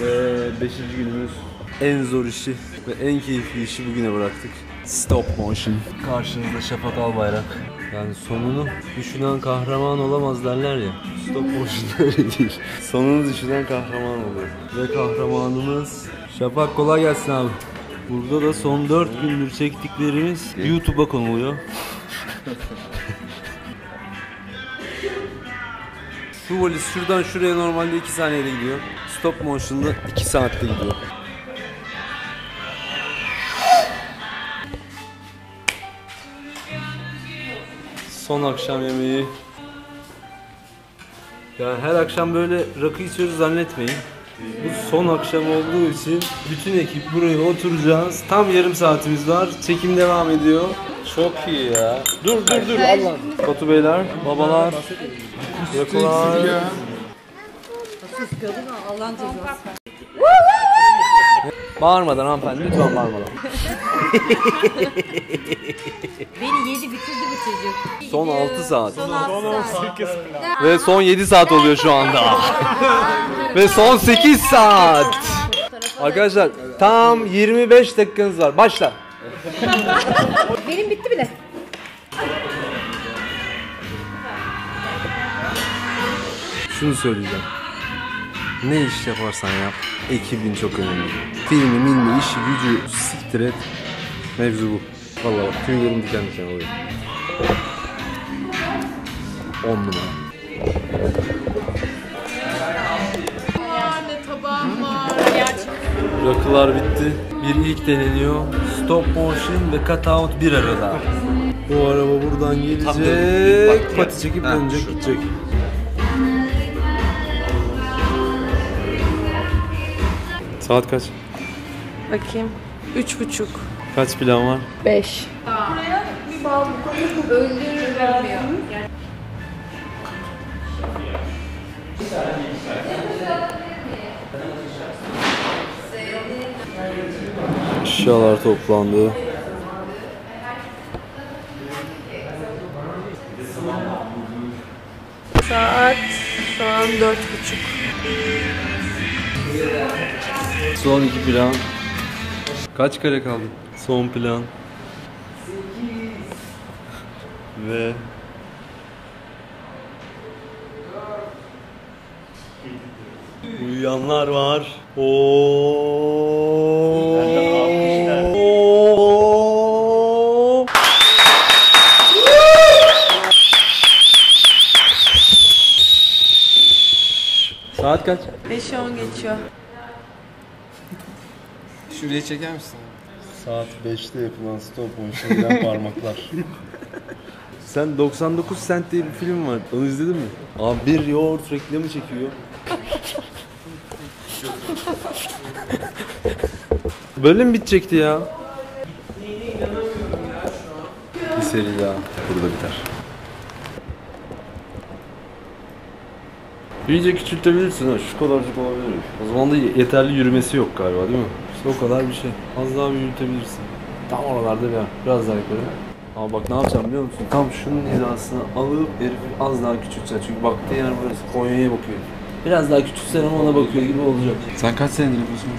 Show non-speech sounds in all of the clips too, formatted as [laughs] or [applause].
Ve 5. günümüz en zor işi ve en keyifli işi bugüne bıraktık. Stop motion. Karşınızda Şafak Albayrak. Yani sonunu düşünen kahraman olamaz derler ya. Stop motion [laughs] öyle değil. Sonunu düşünen kahraman olur. Ve kahramanımız Şafak kolay gelsin abi. Burada da son 4 gündür çektiklerimiz YouTube'a konuluyor. Bu valiz şuradan şuraya normalde 2 saniyede gidiyor. Stop motion'da 2 saatte gidiyor. Son akşam yemeği. Yani her akşam böyle rakı içiyoruz zannetmeyin. Bu son akşam olduğu için bütün ekip buraya oturacağız. Tam yarım saatimiz var. Çekim devam ediyor. Çok iyi ya. Dur dur dur Allah. Batu beyler, babalar, yakılar. Allah'ın cezası. Bağırmadan hanımefendi lütfen bağırmadan. [laughs] Beni yedi bitirdi bu çocuk. Son 6 saat. Son altı saat. Ve son 7 saat oluyor şu anda. [laughs] Ve son 8 saat. Arkadaşlar tam 25 dakikanız var. Başla. [laughs] Benim bitti bile. Şunu söyleyeceğim. Ne iş yaparsan yap, ekibin çok önemli. Filmi, milli, işi, gücü siktir et. Mevzu bu. Vallahi bak tüylerim diken diken oluyor. 10 numara. Rakılar bitti. Bir ilk deneniyor. Stop motion ve cutout bir arada. Bu araba buradan gelecek. Pati çekip dönecek gidecek. Saat kaç? Bakayım. Üç buçuk. Kaç plan var? Beş. Eşyalar toplandı. Saat şu an dört buçuk. Son iki plan. Kaç kare kaldı? Son plan. Ve Uyuyanlar var. Oo. Saat kaç? Beşe on geçiyor. Şuraya çeker misin? Saat 5'te yapılan stop motion giren [laughs] parmaklar. Sen 99 Cent diye bir film var. Onu izledin mi? Abi bir yoğurt reklamı çekiyor. Böyle mi bitecekti ya? Bir seri daha. Burada biter. İyice küçültebilirsin ha. Şu kadarcık olabilir. O zaman da yeterli yürümesi yok galiba değil mi? İşte o kadar bir şey. Az daha büyütebilirsin. Tam oralarda bir yer. Biraz daha yukarı. Ama bak ne yapacağım biliyor musun? Tam şunun hizasına alıp herifi az daha küçülteceğim. Çünkü baktığı yer burası. Konya'ya bakıyor. Biraz daha küçülsen ama ona bakıyor gibi olacak. Sen kaç senedir yapıyorsun bu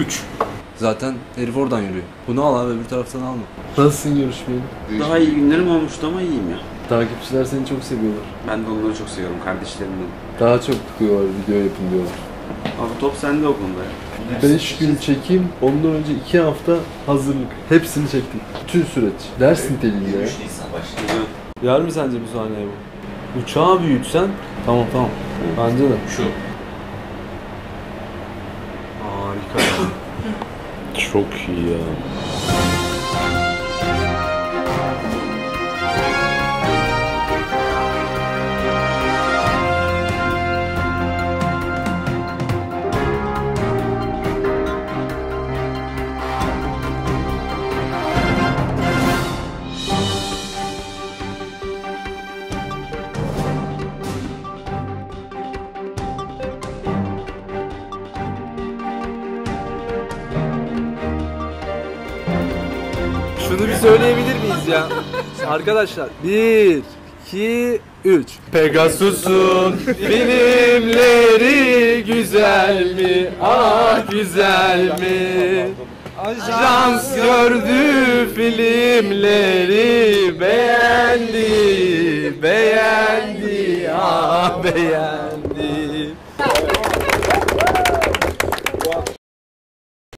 işi? 3. Zaten herif oradan yürüyor. Bunu al abi bir taraftan alma. Nasılsın görüşmeyeli? Daha iyi günlerim olmuştu ama iyiyim ya. Takipçiler seni çok seviyorlar. Ben de onları çok seviyorum kardeşlerimden. Daha çok diyorlar video yapın diyorlar. Abi top sende o konuda ya. 5 gün çekim, ondan önce 2 hafta hazırlık. Hepsini çektik. Bütün süreç. Ders niteliğinde ya. Yer mi sence bu sahneye bu? Uçağı büyütsen tamam tamam. Bence de. Şu. Harika. [laughs] Çok iyi ya. Şunu bir söyleyebilir miyiz ya? Arkadaşlar 1 2 3 Pegasus'un bilimleri güzel mi? Ah güzel mi? Ajans gördü filmleri beğendi, beğendi, ah beğendi.